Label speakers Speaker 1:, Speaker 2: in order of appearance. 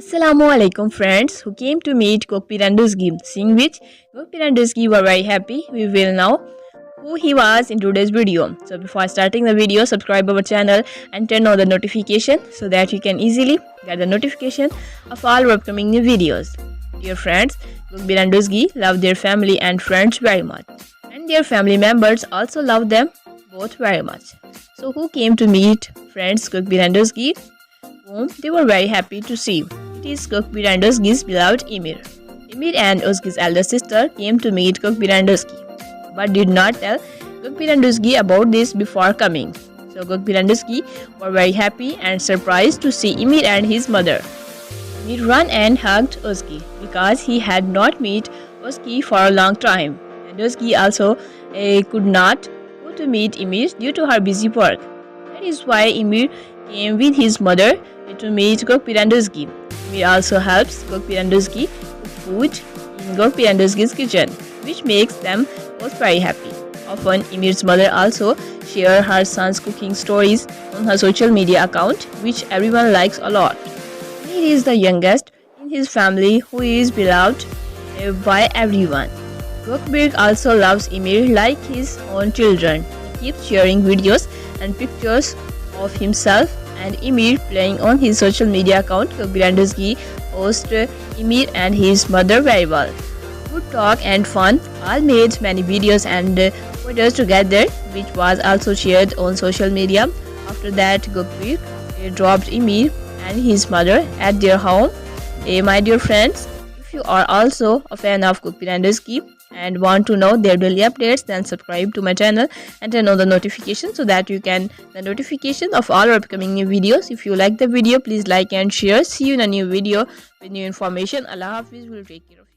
Speaker 1: Assalamu alaikum friends who came to meet Gokpir and Dusgi, seeing which Gokpir and were very happy. We will know who he was in today's video. So before starting the video, subscribe our channel and turn on the notification so that you can easily get the notification of all upcoming new videos. Dear friends, Gokbir and Dusgi love their family and friends very much. And their family members also love them both very much. So who came to meet friends Gokbir and whom they were very happy to see. It is Gokbir and beloved Emir. Emir and Dusgi's elder sister came to meet Gokbir and but did not tell Gokbir and about this before coming. So Gokbir and Dusgi were very happy and surprised to see Emir and his mother. Emir ran and hugged Uzgi because he had not met Uzgi for a long time. And also eh, could not go to meet Emir due to her busy work. That is why Emir came with his mother to meet Gokpir Emir also helps Gokpir and Uzgi cook food in Gokpir and kitchen, which makes them both very happy. Often, Emir's mother also share her son's cooking stories on her social media account, which everyone likes a lot. He is the youngest in his family who is beloved by everyone. Gokbirg also loves Emir like his own children. He keeps sharing videos and pictures of himself and Emir playing on his social media account. Gokbirandusgi host Emir and his mother very well. Good talk and fun all made many videos and photos together which was also shared on social media. After that Gokbir uh, dropped Emir and his mother at their home. Hey, my dear friends, if you are also a fan of Cook Pirandeski and want to know their daily updates, then subscribe to my channel and turn on the notification so that you can the notification of all our upcoming new videos. If you like the video, please like and share. See you in a new video with new information. Allah Hafiz will take care of.